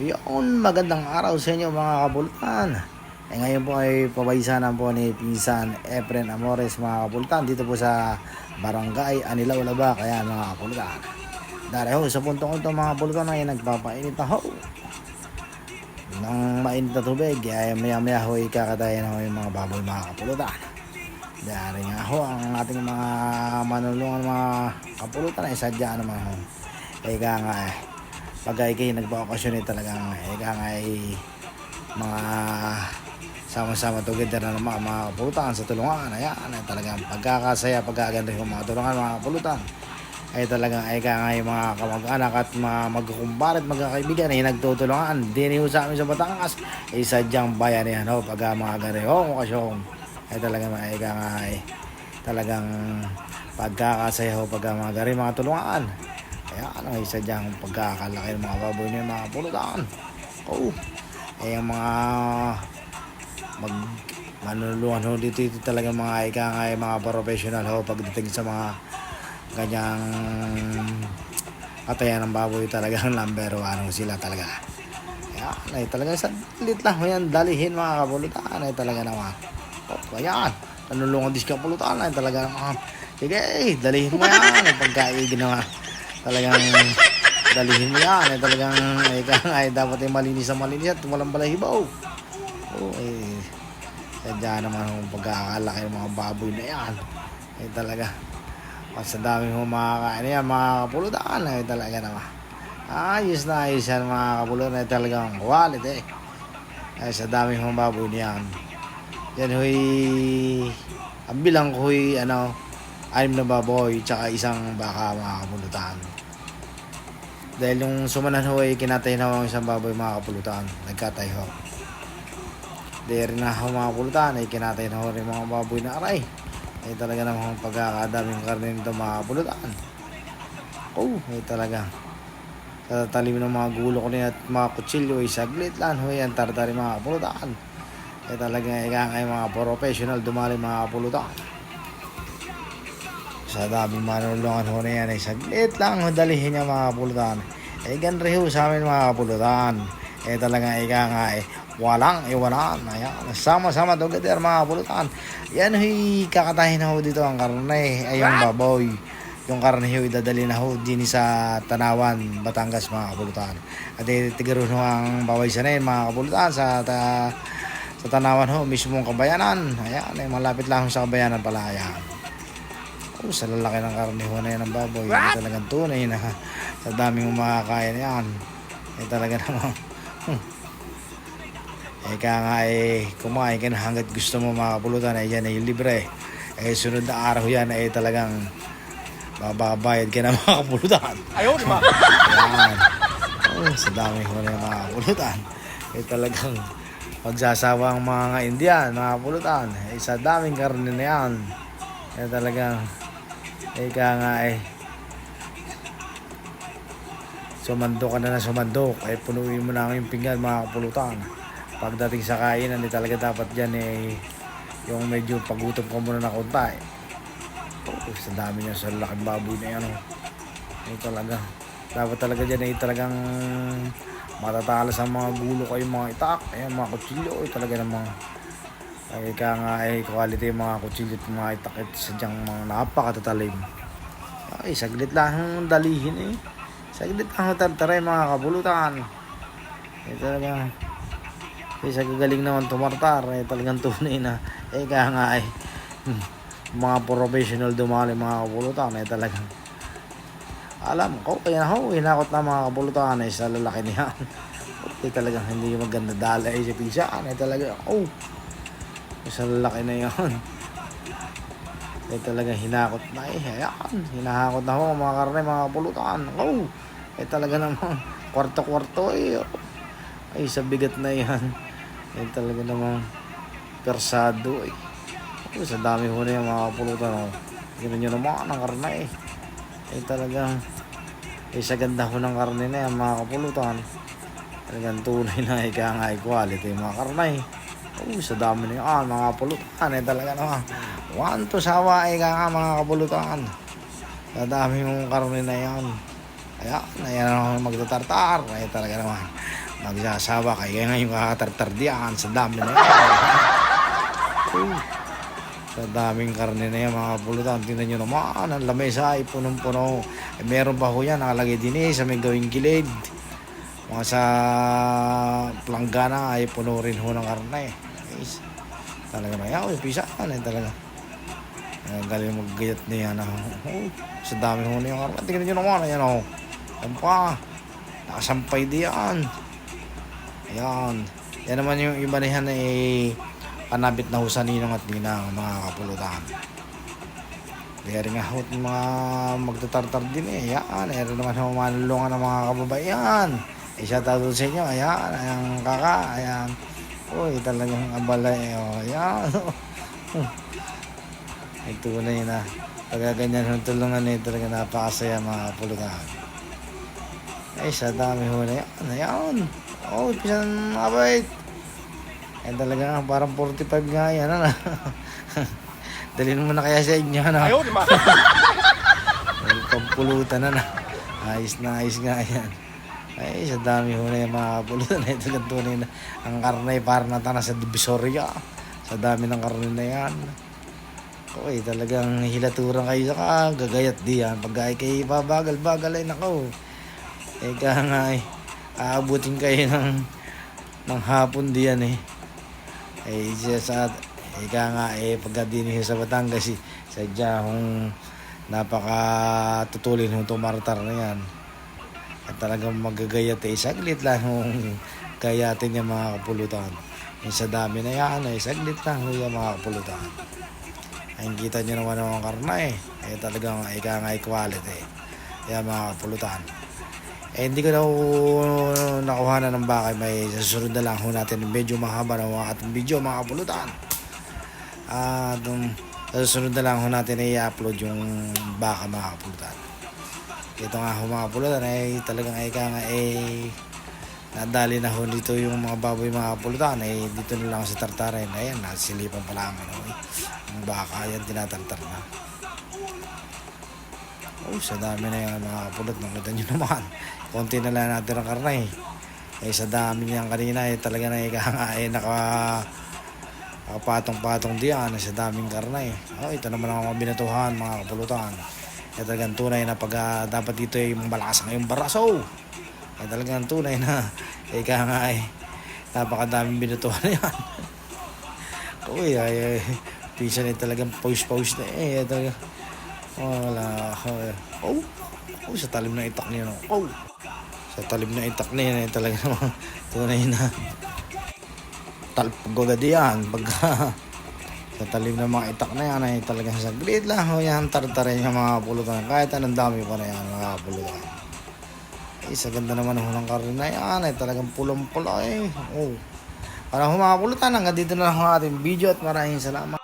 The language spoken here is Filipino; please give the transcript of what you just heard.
Ayun, magandang araw sa inyo mga kabultan. Eh, ngayon po ay pabaysanan po ni Pinsan Efren Amores mga kabultan dito po sa Barangay Anilaw Laba. Kaya mga kabultan. Dahil ho, sa puntong ito mga kabultan ay nagpapainit na ho. Nang mainit na tubig, ay maya maya ho ikakatayin ho yung mga baboy mga kapulutan. Dahil nga ho, ang ating mga manulungan mga kapulutan ay sadya naman ho. Kaya nga eh, pag ay kayo nagbakasyon eh talagang eh, kaya nga ay mga sama-sama together na naman mga kapulutan sa tulungan. Ayan, ay talagang pagkakasaya, pagkaganda yung mga tulungan mga kapulutan ay talagang ay kaya nga yung mga kamag-anak at mga magkukumparat, magkakaibigan ay nagtutulungan. Dini ho sa amin sa Batangas ay sadyang bayan yan ho pag ah, mga ganihong okasyon ay talagang ay kaya nga ay talagang pagkakasaya ho pag ah, mga gari mga tulungan. Kaya ano ay sadyang pagkakalaki ng mga baboy niya mga pulutan. Oh, ay ang mga mag manulungan ho dito, dito talaga mga ika nga ay mga professional ho pagdating sa mga ganyang katayan ng baboy talagang number one sila talaga. Kaya ay talaga sa lit lang ho yan dalihin mga kapulutan ay talaga naman. Oh, ayan. Nanulungan din ka pulutan ay talaga naman. Sige, eh, dalihin mo yan. Ay pagkain ginawa. Talagang dalihin mo yan. Ay talagang ay, kaya ay dapat ay malinis sa malinis at walang balahibaw. Oh, eh. Sadya naman ang pagkakalaki ng mga baboy na yan. Ay talaga. At sa dami mo makakain yan, mga kapulutan, ay talaga naman. Ayos na ayos yan mga kapulutan, ay talagang quality. Ay sa dami mo baboy niyan. Yan huy, ang bilang ko huy, ano, anim na baboy, tsaka isang baka mga kapulutan. Dahil yung sumanan ho ay kinatay na ho ang isang baboy mga kapulutan, nagkatay ho. Dahil na ho mga kapulutan ay kinatay na ho rin mga baboy na aray. Ay talaga namang pagkakadaming karne nito mga kapulutan. Oh, ay talaga. Sa talim ng mga gulo ko niya at mga kutsilyo ay saglit lang ho yan tartari mga kapulutan. Ay talaga ika ay mga professional dumali mga kapulutan. Sa daming manulungan ho na yan ay saglit lang ho dalihin niya mga kapulutan. Ay ganri ho sa amin mga kapulutan. Ay talaga ika nga ay walang iwanan. Ayan, sama-sama together mga kapulutan. Yan ho'y kakatahin na ho dito ang karne. Ay yung baboy. Yung karne ho idadali na ho din sa Tanawan, Batangas mga kapulutan. At itigaroon ho ang baway sa mga kapulutan sa ta, sa Tanawan ho, mismong kabayanan. Ayan, ay malapit lang sa kabayanan pala. Ayan. Oh, sa lalaki ng karne ho na yan ng baboy. Hindi talagang tunay na sa daming makakain yan. Ay talaga namang hmm. Eh kaya nga eh, kumain ka na hanggat gusto mo mga kapulutan, eh yan ay libre. Eh sunod na araw yan ay talagang bababayad ka na mga kapulutan. Ayaw, di ba? Yan. Oh, sa dami ko na yung mga kapulutan. Eh talagang magsasawa ang mga Indian, mga kapulutan. Eh sa daming karne na yan. Eh talagang, kaya nga eh, sumandok ka na na sumandok. Eh punuin mo na yung pinggan mga kapulutan pagdating sa kainan, eh, talaga dapat dyan eh, yung medyo pagutom ka muna na konta eh. Oh, sa dami niya sa laking baboy na yan. Oh. Eh, talaga. Dapat talaga dyan eh, talagang matatalas ang mga gulo kayo mga itak. Ayan, mga kutsilyo. Eh, talaga namang ay kaya nga eh, quality yung mga kutsilyo at mga itak. Eh, sadyang mga napakatatalim. Ay, saglit lang ang dalihin eh. Saglit lang ang tartaray mga kabulutan. Eh, talaga eh, sa gagaling naman tumartar, eh, talagang tunay na, eh, kaya nga ay, mga professional dumali mga kabulutan, eh, talagang, alam ko, kaya ho, hinakot na mga kabulutan, eh, sa lalaki niya. eh, talagang hindi maganda dala, eh, sa pisaan, eh, talaga, oh, sa lalaki na yan. eh, talagang hinakot na, eh, ayan, hinahakot na ho, mga karne, mga kabulutan, oh, eh, talaga naman, kwarto-kwarto, eh, ay, sa bigat na yan. Yan talaga namang persado eh. Oh, sa dami ho na yung mga pulutan oh. Ganun nyo naman ang karne eh. Eh talagang eh sa ganda ho ng karne na yan mga kapulutan. Talagang tunay na ika nga quality mga karne eh. Oh, sa dami na yan mga pulutan eh talaga naman. One to sawa ika nga mga kapulutan. Sa dami mong karne na yan. Ayan, ayan ang magtatartar. Eh talaga naman. magsasawa kaya ngayon kakatartar diyan sa dami na yan. Oh, sa daming karne na yan mga pulutan. Tingnan nyo naman, ang lamesa ay punong-puno. Eh, meron pa ho yan, nakalagay din eh, sa may gawing gilid. Mga sa planggana ay puno rin ho ng karne. Guys, talaga na yan, pisa ano talaga. Ang galing maggayat niya na. Oh, sa dami ho na yung karne. Tingnan nyo naman, ayan o. Yan pa. Nakasampay diyan. Ayan. Yan naman yung iba na yan eh panabit na ho sa ninong at ninang mga kapulutan. Rin nga ho yung mga magtatartar din eh. Yan. Ayan naman ho manulungan ng mga kababaihan. Eh siya doon sa inyo. Ayan. Ayan kaka. Ayan. Uy talagang abala eh. Oh, ayan. Ay tunay na. Pagka ganyan yung tulungan eh. Talaga napakasaya mga kapulutan. Ay, sa dami ho na yan. Ayan. Oh, pisan abay. Ay, talaga nga, parang 45 nga yan. Ano? Dalhin mo na kaya sa inyo. Ano? Ayaw, di ba? Ay, pampulutan na na. Ayos na ayos nga yan. Ay, sa dami ho na yung mga pulutan. Ito lang tunay na. Ang karne parang natana sa divisoria. Sa dami ng karne na yan. Okay, talagang hilaturan kayo sa gagayat diyan. Pag ay kayo babagal-bagal ay nako. Eka nga eh, aabutin kayo ng, ng hapon diyan eh. Eh, siya sa, eka nga eh, pagka din sa Batangas, eh, sadya kung napaka-tutulin yung tumartar na yan. At talagang magagayat eh, saglit lang yung gayatin yung mga kapulutan. Yung sa dami na yan, eh, saglit lang yung mga kapulutan. Ay, kita nyo naman ang karna eh. Eh, talagang ika nga eh, quality. Kaya mga kapulutan. Eh, hindi ko na nakuha na ng bakay. May susunod na lang ho natin medyo mahaba na mga ating video mga kapulutan. At um, susunod na lang ho natin i-upload yung baka mga kapulutan. Ito nga kapulutan ay talagang ay ka nga eh nadali na ho dito yung mga baboy mga kapulutan eh dito na lang sa tartarin ayan nasilipan pa namin ho eh. ang baka yan tinatartar na Oh, sa dami na yan mga kapulot. Nakita nyo naman. Konti na lang natin ang karne. Eh, sa dami niyan kanina, eh, talaga na ika nga, eh, naka, nakapatong-patong diyan, eh, sa daming karne. Oh, ito naman ang mga binatuhan, mga kapulutan. Eh, talagang tunay na pag ah, dapat dito ay malakas ang yung baraso. Eh, talagang tunay na, eh, ika nga, eh, napakadaming binatuhan na yan. Uy, ay, ay, pisa na talagang pause-pause na eh, talaga. Oh, wala. Oh, oh, sa talim ng itak niya. No? Oh, sa talim ng itak niya. Eh, talaga naman. Tunay na. Talpag agad yan. Pagka sa talim ng mga itak na yan ay talagang saglit lang. Oh, yan, tartarin yung mga pulutan. Kahit anong dami pa na yan, mga pulutan. Eh, sa ganda naman ho ng karin na yan. Ay talagang pulang-pula eh. Oh. Para mga pulutan, hanggang dito na lang ang ating video at maraming salamat.